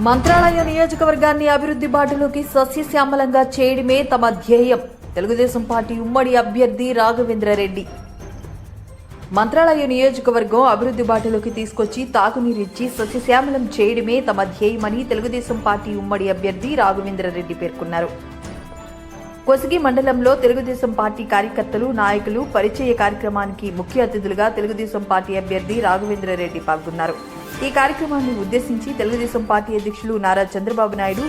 మంత్రాలయ నియోజకవర్గాన్ని అభివృద్ధి బాటలోకి సస్యశ్యామలంగా చేయడమే తమ ధ్యేయం. తెలుగుదేశం పార్టీ ఉమ్మడి అభ్యర్థి రాఘవేంద్రరెడ్డి. మంత్రాలయ నియోజకవర్గం అభివృద్ధి బాటలోకి తీసుకొచ్చి తాగునీరిచ్చి సస్యశ్యామలం చేయడమే తమ ధ్యేయమని తెలుగుదేశం పార్టీ ఉమ్మడి అభ్యర్థి రాఘవేంద్రరెడ్డి పేర్కొన్నారు. కొసిగి మండలంలో తెలుగుదేశం పార్టీ కార్యకర్తలు నాయకులు పరిచయ కార్యక్రమానికి ముఖ్య అతిథులుగా తెలుగుదేశం పార్టీ అభ్యర్థి రాఘవేంద్రరెడ్డి పాల్గొన్నారు. ఈ కార్యక్రమాన్ని ఉద్దేశించి తెలుగుదేశం పార్టీ అధ్యక్షులు నారా చంద్రబాబు నాయుడు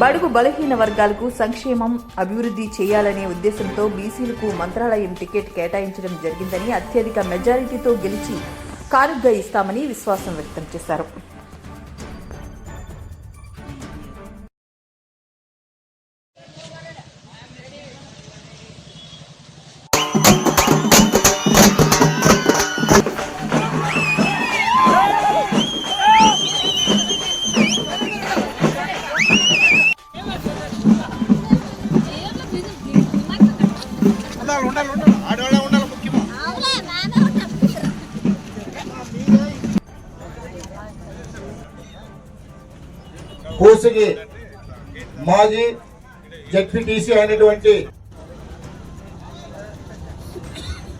బడుగు బలహీన వర్గాలకు సంక్షేమం అభివృద్ధి చేయాలనే ఉద్దేశంతో బీసీలకు మంత్రాలయం టికెట్ కేటాయించడం జరిగిందని అత్యధిక మెజారిటీతో గెలిచి కానుగ్గా ఇస్తామని విశ్వాసం వ్యక్తం చేశారు. ఉండాలి ఉండాలి ఉండాలి. ఆడవాళ్ళే ఉండాలి ముఖ్యము? కోసిగి మాజీ జడ్పీటీసీ అయినటువంటి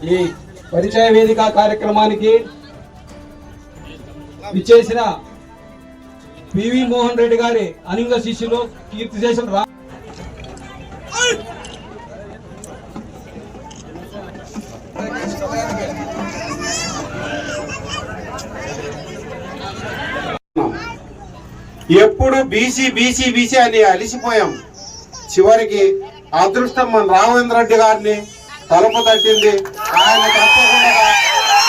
ఈ పరిచయ వేదిక కార్యక్రమానికి ఇచ్చేసిన పివి మోహన్ రెడ్డి గారి అనింగ శిష్యులు కీర్తి చేసిన రా ఎప్పుడు బీసీ బీసీ బీసీ అని అలిసిపోయాం. చివరికి అదృష్టం మన రామేంద్ర రెడ్డి గారిని తలుపు తట్టింది. ఆయన తప్పకుండా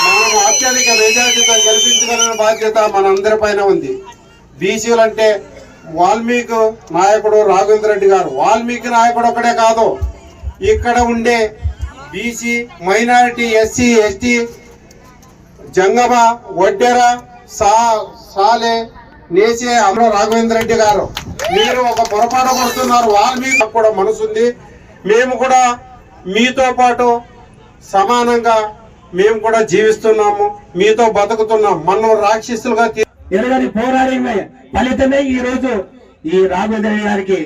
మనం అత్యధిక మెజార్టీతో గెలిపించగలిగిన బాధ్యత మనందరి పైన ఉంది. బీసీలు అంటే వాల్మీకి నాయకుడు రాఘవేంద్ర రెడ్డి గారు. వాల్మీకి నాయకుడు ఒకడే కాదు. ఇక్కడ ఉండే బీసీ మైనారిటీ ఎస్సీ ఎస్టీ జంగమ వడ్డెర సా సాలే నేసే అమర రాఘవేంద్ర రెడ్డి గారు. మీరు ఒక పొరపాటు పడుతున్నారు వాల్మీకి కూడా మనసుంది మేము కూడా మీతో పాటు సమానంగా మేము కూడా జీవిస్తున్నాము మీతో బతుకుతున్నాం. మనం రాక్షసులుగా ఎరగని పోరాడి ఫలితమే ఈ రోజు ఈ రాఘవేంద్ర గారికి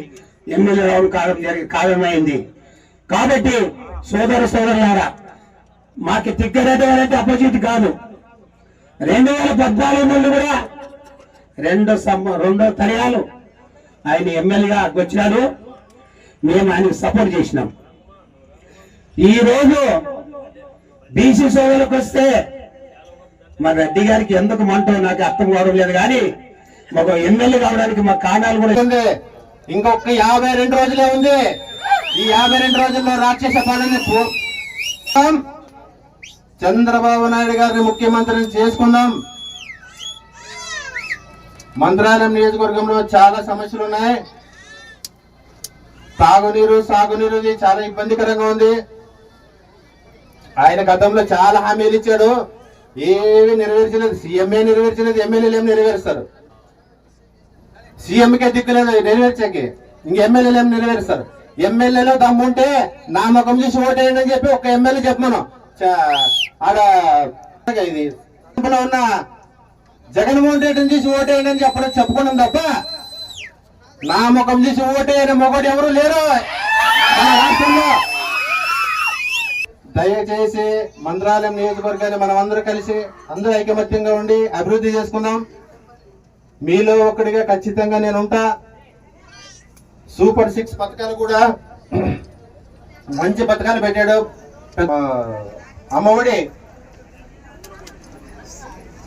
ఎమ్మెల్యే రావడం కారణం జరిగి కారణమైంది. కాబట్టి సోదర సోదరులారా మాకు తిక్కరెడ్డి గారు అపోజిట్ కాదు. రెండు వేల పద్నాలుగు నుండి కూడా రెండు రెండో తరయాలు ఆయన ఎమ్మెల్యేగా వచ్చినాడు మేము ఆయనకు సపోర్ట్ చేసినాం. ఈ రోజు బీసీ సోదరులకు వస్తే మా రెడ్డి గారికి ఎందుకు మంటో నాకు అర్థం కావడం లేదు కానీ మాకు ఎమ్మెల్యే కావడానికి మా కారణాలు కూడా ఉంది. ఇంకొక యాభై రెండు రోజులే ఉంది. ఈ యాభై రెండు రోజుల్లో రాక్షస పాలన చంద్రబాబు నాయుడు గారిని ముఖ్యమంత్రిని చేసుకుందాం. మంత్రాలయం నియోజకవర్గంలో చాలా సమస్యలు ఉన్నాయి. తాగునీరు సాగునీరు చాలా ఇబ్బందికరంగా ఉంది. ఆయన గతంలో చాలా హామీలు ఇచ్చాడు. ఏవి నెరవేర్చలేదు. సీఎంఏ నెరవేర్చలేదు ఎమ్మెల్యేలు ఏం నెరవేరుస్తారు? సీఎంకే దిక్కులేదు నెరవేర్చకి. ఇంక ఎమ్మెల్యేలు ఏం నెరవేరుస్తారు? ఎమ్మెల్యేలో దమ్ముంటే నా ముఖం చూసి ఓటేయండి అని చెప్పి ఒక ఎమ్మెల్యే చెప్పమను. చ- ఆడ ఇది ఉన్న జగన్మోహన్ రెడ్డిని చూసి ఓటేయండి అని చెప్పడం చెప్పుకున్నాం తప్ప నా ముఖం చూసి ఓటేయని మొగడు ఎవరు లేరు. మన రాష్ట్రంలో. దయచేసి మంత్రాలయం నియోజకవర్గాన్ని మనం అందరూ కలిసి అందరూ ఐకమత్యంగా ఉండి అభివృద్ధి చేసుకుందాం. మీలో ఒకటిగా ఖచ్చితంగా నేను ఉంటా. సూపర్ సిక్స్ పథకాలు కూడా మంచి పథకాలు పెట్టాడు. అమ్మఒడి